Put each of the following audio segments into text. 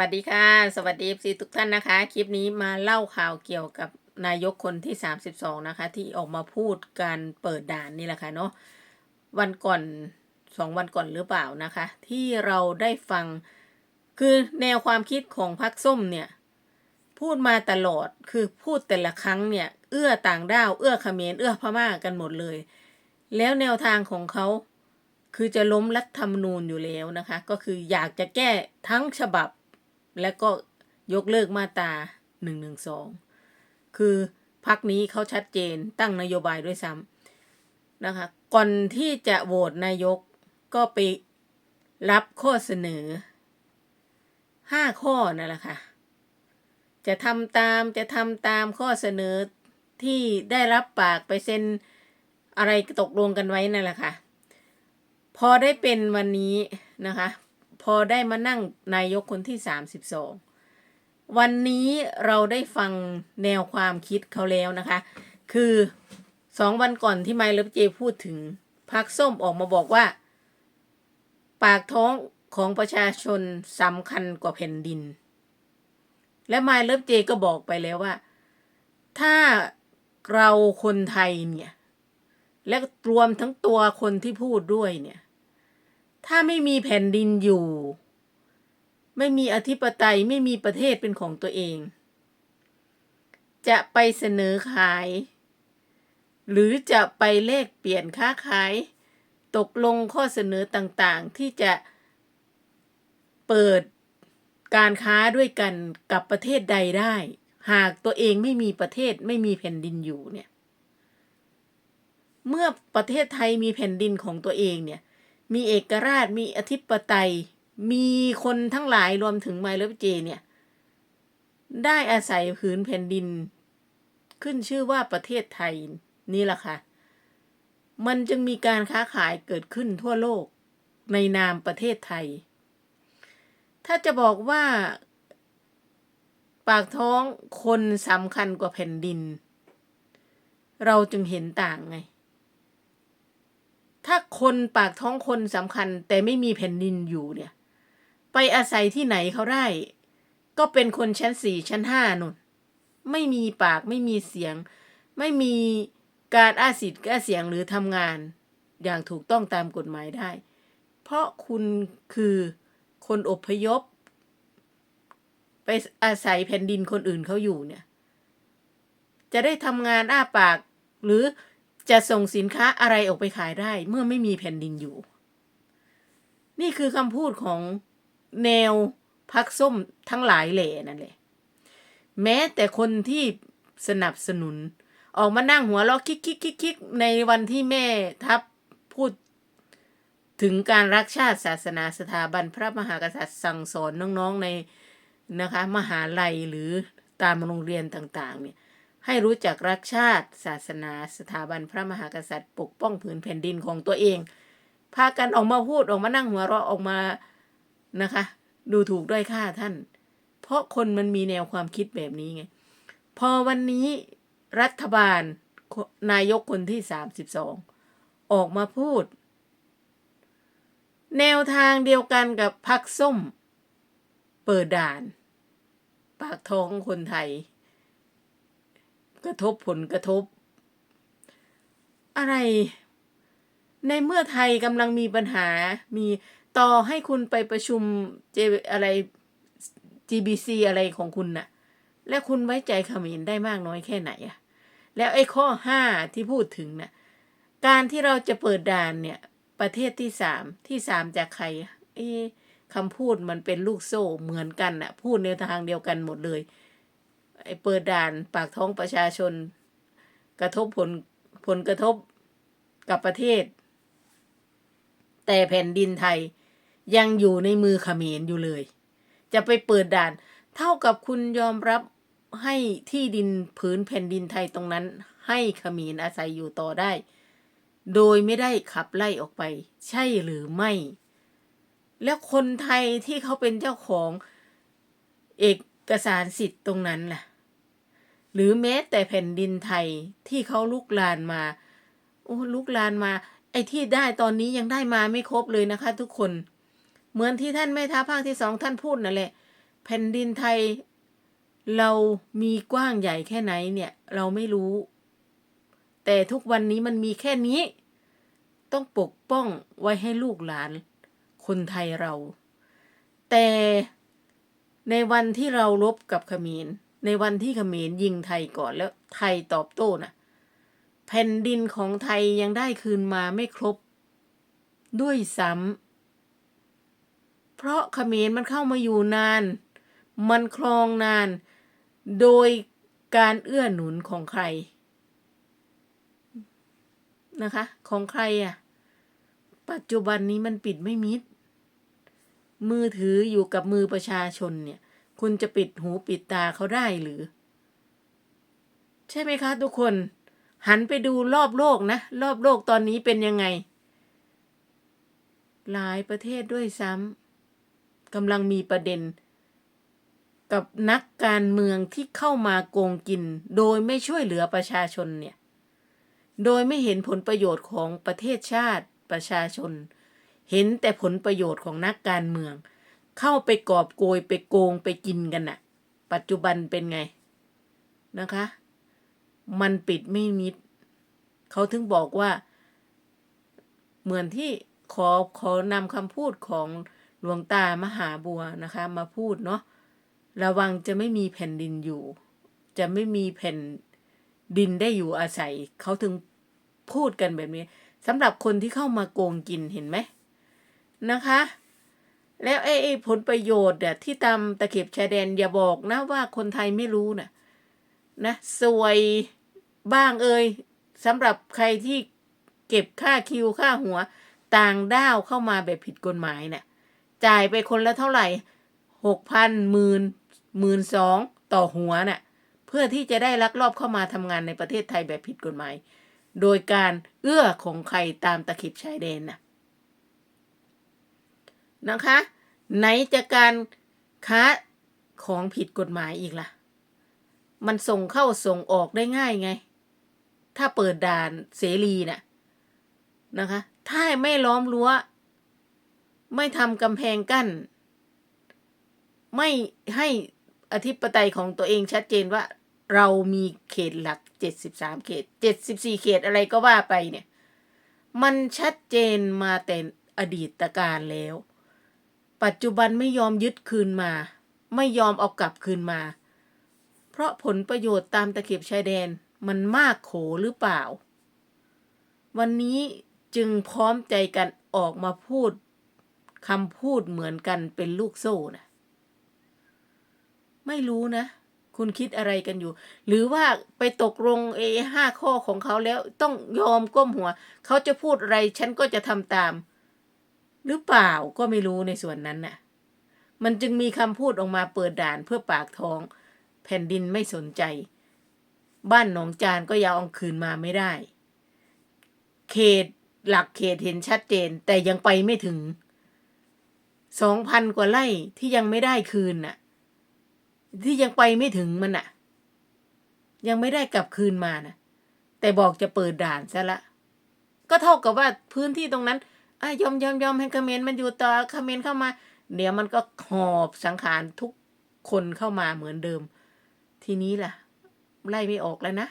วัสดีค่ะ สวัสดีซีทุกท่านนะคะ คลิปนี้มาเล่าข่าวเกี่ยวกับนายกคนที่ 32 นะคะ ที่ออกมาพูดการเปิดด่านนี่แหละค่ะเนาะวันก่อนสองวันก่อนหรือเปล่านะคะ ที่เราได้ฟังคือแนวความคิดของพรรคส้มเนี่ย พูดมาตลอดคือพูดแต่ละครั้งเนี่ย เอื้อต่างด้าว เอื้อขเขมรเอื้อพม่ากันหมดเลย แล้วแนวทางของเขาคือจะล้มรัฐธรรมนูญอยู่แล้วนะคะ ก็คืออยากจะแก้ทั้งฉบับ และก็ยกเลิกมาตรา1นึคือพักนี้เขาชัดเจนตั้งนโยบายด้วยซ้ำนะคะ ก่อนที่จะโหวตนายกก็ไปรับข้อเสนอ5ข้อนั่นแหละค่ะ จะทำตามจะทำตามข้อเสนอที่ได้รับปากไปเซ็นอะไรตกลงกันไว้นั่นแหละค่ะ พอได้เป็นวันนี้นะคะ พอได้มานั่งนายกคนที่ 32 วันนี้เราได้ฟังแนวความคิดเขาแล้วนะคะ คือสองวันก่อนที่ไมล์เลฟเจพูดถึงพักส้มออกมาบอกว่า ปากท้องของประชาชนสำคัญกว่าแผ่นดิน และไมล์เลฟเจก็บอกไปแล้วว่า ถ้าเราคนไทยเนี่ย และรวมทั้งตัวคนที่พูดด้วยเนี่ย ถ้าไม่มีแผ่นดินอยู่ ไม่มีอธิปไตยไม่มีประเทศเป็นของตัวเอง จะไปเสนอขาย หรือจะไปเลขเปลี่ยนค้าขาย ตกลงข้อเสนอต่างๆ ที่จะเปิดการค้าด้วยกันกับประเทศใดได้ หากตัวเองไม่มีประเทศไม่มีแผ่นดินอยู่เนี่ย เมื่อประเทศไทยมีแผ่นดินของตัวเองเนี่ย มีเอกราช มีอธิปไตย มีคนทั้งหลายรวมถึงไมเลฟเจเนี่ย ได้อาศัยผืนแผ่นดิน ขึ้นชื่อว่าประเทศไทยนี่แหละค่ะ มันจึงมีการค้าขายเกิดขึ้นทั่วโลกในนามประเทศไทย ถ้าจะบอกว่า ปากท้องคนสำคัญกว่าแผ่นดิน เราจึงเห็นต่างไง คนปากท้องคนสำคัญ แต่ไม่มีแผ่นดินอยู่เนี่ย ไปอาศัยที่ไหนเขาได้ ก็เป็นคนชั้นสี่ชั้นห้านุ่น ไม่มีปากไม่มีเสียง ไม่มีการอาสิทธิ์อาเสียงหรือทำงาน อย่างถูกต้องตามกฎหมายได้ เพราะคุณคือคนอพยพ ไปอาศัยแผ่นดินคนอื่นเขาอยู่เนี่ย จะได้ทำงานอ้าปากหรือ จะส่งสินค้าอะไรออกไปขายได้เมื่อไม่มีแผ่นดินอยู่ นี่คือคำพูดของแนวพักส้มทั้งหลายแหล่นั่นแหละ แม้แต่คนที่สนับสนุน ออกมานั่งหัวเราะคิกคิกคิกคิกในวันที่แม่ทัพพูดถึงการรักชาติศาสนาสถาบันพระมหากษัตริย์สั่งสอนน้องๆในนะคะ มหาลัยหรือตามโรงเรียนต่าง ๆ เนี่ย ให้รู้จักรักชาติ ศาสนา สถาบันพระมหากษัตริย์ ปกป้องผืนแผ่นดินของตัวเอง พากันออกมาพูดออกมานั่งหัวเราะออกมานะคะ ดูถูกด้อยค่าท่าน เพราะคนมันมีแนวความคิดแบบนี้ไง พอวันนี้รัฐบาลนายกคนที่สามสิบสองออกมาพูด แนวทางเดียวกันกับพักส้ม เปิดด่าน ปากท้องคนไทย กระทบผลกระทบ อะไร ในเมื่อไทยกำลังมีปัญหา มีต่อให้คุณไปประชุมเจอะไร GBC อะไรของคุณน่ะ และคุณไว้ใจเขมรได้มากน้อยแค่ไหนอะแล้วไอ้ข้อห้าที่พูดถึงน่ะ การที่เราจะเปิดด่านเนี่ย ประเทศที่สามที่สามจากใครเอ๊คำพูดมันเป็นลูกโซ่เหมือนกันน่ะ พูดในทางเดียวกันหมดเลย ไอ้เปิดด่านปากท้องประชาชน กระทบผลผลกระทบกับประเทศ แต่แผ่นดินไทยยังอยู่ในมือเขมรอยู่เลย จะไปเปิดด่าน เท่ากับคุณยอมรับให้ที่ดินผืนแผ่นดินไทยตรงนั้น ให้เขมรอาศัยอยู่ต่อได้ โดยไม่ได้ขับไล่ออกไป ใช่หรือไม่ แล้วคนไทยที่เขาเป็นเจ้าของเอก กสารสิทธิ์ตรงนั้นล่ะ หรือแม้แต่แผ่นดินไทยที่เขาลุกลานมา โอ้ลุกลานมา ไอ้ที่ได้ตอนนี้ยังได้มาไม่ครบเลยนะคะ ทุกคน เหมือนที่ท่านแม่ทัพภาคที่สองท่านพูดนั่นแหละ แผ่นดินไทย เรามีกว้างใหญ่แค่ไหนเนี่ย เราไม่รู้ แต่ทุกวันนี้มันมีแค่นี้ ต้องปกป้องไว้ให้ลูกหลาน คนไทยเรา แต่ ในวันที่เรารบกับเขมร ในวันที่เขมรยิงไทยก่อนแล้วไทยตอบโต้น่ะ แผ่นดินของไทยยังได้คืนมาไม่ครบ ด้วยซ้ำเพราะเขมรมันเข้ามาอยู่นาน มันครองนาน โดยการเอื้อหนุนของใคร นะคะ ของใครอะ ปัจจุบันนี้มันปิดไม่มิด มือถืออยู่กับมือประชาชนเนี่ย คุณจะปิดหูปิดตาเขาได้หรือ ใช่ไหมคะ ทุกคน หันไปดูรอบโลกนะ รอบโลกตอนนี้เป็นยังไง หลายประเทศด้วยซ้ำกำลังมีประเด็น กับนักการเมืองที่เข้ามาโกงกิน โดยไม่ช่วยเหลือประชาชนเนี่ย โดยไม่เห็นผลประโยชน์ของประเทศชาติประชาชน เห็นแต่ผลประโยชน์ของนักการเมือง เข้าไปกอบโกยไปโกงไปกินกันน่ะ ปัจจุบันเป็นไงนะคะ มันปิดไม่มิด เขาถึงบอกว่า เหมือนที่ขอขอนำคำพูดของหลวงตามหาบัวนะคะ มาพูดเนาะระวังจะไม่มีแผ่นดินอยู่ จะไม่มีแผ่นดินได้อยู่อาศัย เขาถึงพูดกันแบบนี้สำหรับคนที่เข้ามาโกงกินเห็นไหม นะคะ แล้วไอ้ผลประโยชน์เนี่ยที่ตามตะเข็บชายแดนอย่าบอกนะว่าคนไทยไม่รู้นะนะสวยบ้างเอ่ยสำหรับใครที่เก็บค่าคิวค่าหัวต่างด้าวเข้ามาแบบผิดกฎหมายเนี่ยจ่ายไปคนละเท่าไหร่หกพันหมื่นหมื่นสองต่อหัวน่ะเพื่อที่จะได้ลักลอบเข้ามาทำงานในประเทศไทยแบบผิดกฎหมาย โดยการเอื้อของใครตามตะเข็บชายแดนน่ะ นะคะ ไหนจะการค้าของผิดกฎหมายอีกล่ะ มันส่งเข้าส่งออกได้ง่ายไง ถ้าเปิดด่านเสรีน่ะนะคะ ถ้าไม่ล้อมรั้ว ไม่ทำกำแพงกั้น ไม่ให้อธิปไตยของตัวเองชัดเจนว่า เรามีเขตหลัก73เขต74เขตอะไรก็ว่าไปเนี่ย มันชัดเจนมาแต่อดีตการแล้ว ปัจจุบันไม่ยอมยึดคืนมา ไม่ยอมเอากลับคืนมา เพราะผลประโยชน์ตามตะเข็บชายแดนมันมากโขหรือเปล่า วันนี้จึงพร้อมใจกันออกมาพูดคำพูดเหมือนกันเป็นลูกโซ่นะไม่รู้นะ คุณคิดอะไรกันอยู่ หรือว่าไปตกลงเอห้าข้อของเขาแล้วต้องยอมก้มหัว เขาจะพูดอะไรฉันก็จะทำตาม หรือเปล่าก็ไม่รู้ในส่วนนั้นน่ะ มันจึงมีคำพูดออกมาเปิดด่านเพื่อปากท้อง แผ่นดินไม่สนใจ บ้านหนองจานก็ยาวอาคืนมาไม่ได้ เขตหลักเขตเห็นชัดเจนแต่ยังไปไม่ถึงสองพันกว่าไร่ที่ยังไม่ได้คืนน่ะ ที่ยังไปไม่ถึงมันน่ะ ยังไม่ได้กลับคืนมานะแต่บอกจะเปิดด่านซะละ ก็เท่ากับว่าพื้นที่ตรงนั้น อะยอมยอมยอมให้เขมรมันอยู่ต่อคอมเขมรเข้ามา เดี๋ยวมันก็หอบสังขารทุกคนเข้ามาเหมือนเดิม ทีนี้ล่ะ ไล่ไม่ออกแล้วนะ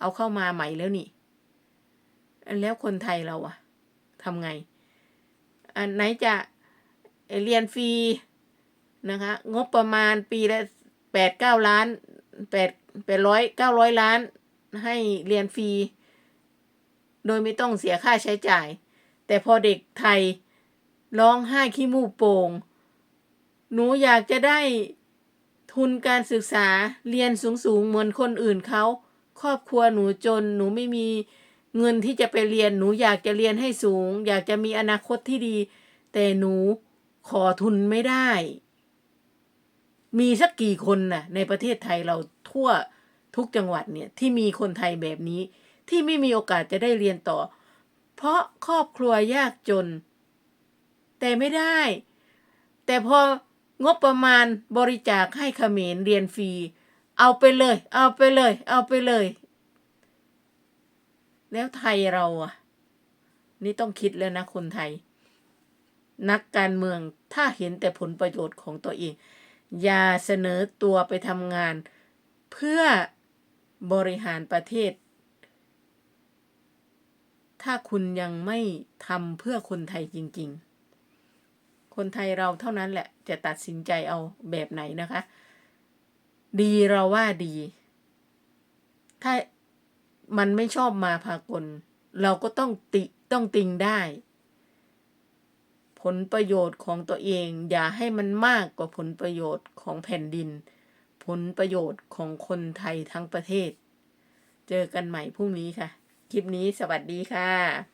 เอาเข้ามาใหม่แล้วนี่ แล้วคนไทยเราอะทำไง อันไหนจะเรียนฟรีนะคะ งบประมาณปีละแปดเก้าล้านแปดแปดร้อยเก้าร้อยล้านให้เรียนฟรี โดยไม่ต้องเสียค่าใช้จ่าย แต่พอเด็กไทยร้องไห้ขี้มูกโป่ง หนูอยากจะได้ทุนการศึกษาเรียนสูงๆเหมือนคนอื่นเขาครอบครัวหนูจนหนูไม่มีเงินที่จะไปเรียนหนูอยากจะเรียนให้สูง อยากจะมีอนาคตที่ดี แต่หนูขอทุนไม่ได้ มีสักกี่คนน่ะ ในประเทศไทยเราทั่วทุกจังหวัดเนี่ยที่มีคนไทยแบบนี้ที่ไม่มีโอกาสจะได้เรียนต่อ เพราะครอบครัวยากจน แต่ไม่ได้ แต่พองบประมาณบริจาคให้เขมรเรียนฟรี เอาไปเลย เอาไปเลย เอาไปเลย แล้วไทยเราอะ นี่ต้องคิดแล้วนะคนไทย นักการเมืองถ้าเห็นแต่ผลประโยชน์ของตัวเอง อย่าเสนอตัวไปทำงาน เพื่อบริหารประเทศ ถ้าคุณยังไม่ทำเพื่อคนไทยจริง ๆ คนไทยเราเท่านั้นแหละจะตัดสินใจเอาแบบไหนนะคะ ดีเราว่าดี ถ้ามันไม่ชอบมาพากล เราก็ต้องติต้องติงได้ ผลประโยชน์ของตัวเอง อย่าให้มันมากกว่าผลประโยชน์ของแผ่นดิน ผลประโยชน์ของคนไทยทั้งประเทศ เจอกันใหม่พรุ่งนี้ค่ะ คลิปนี้สวัสดีค่ะ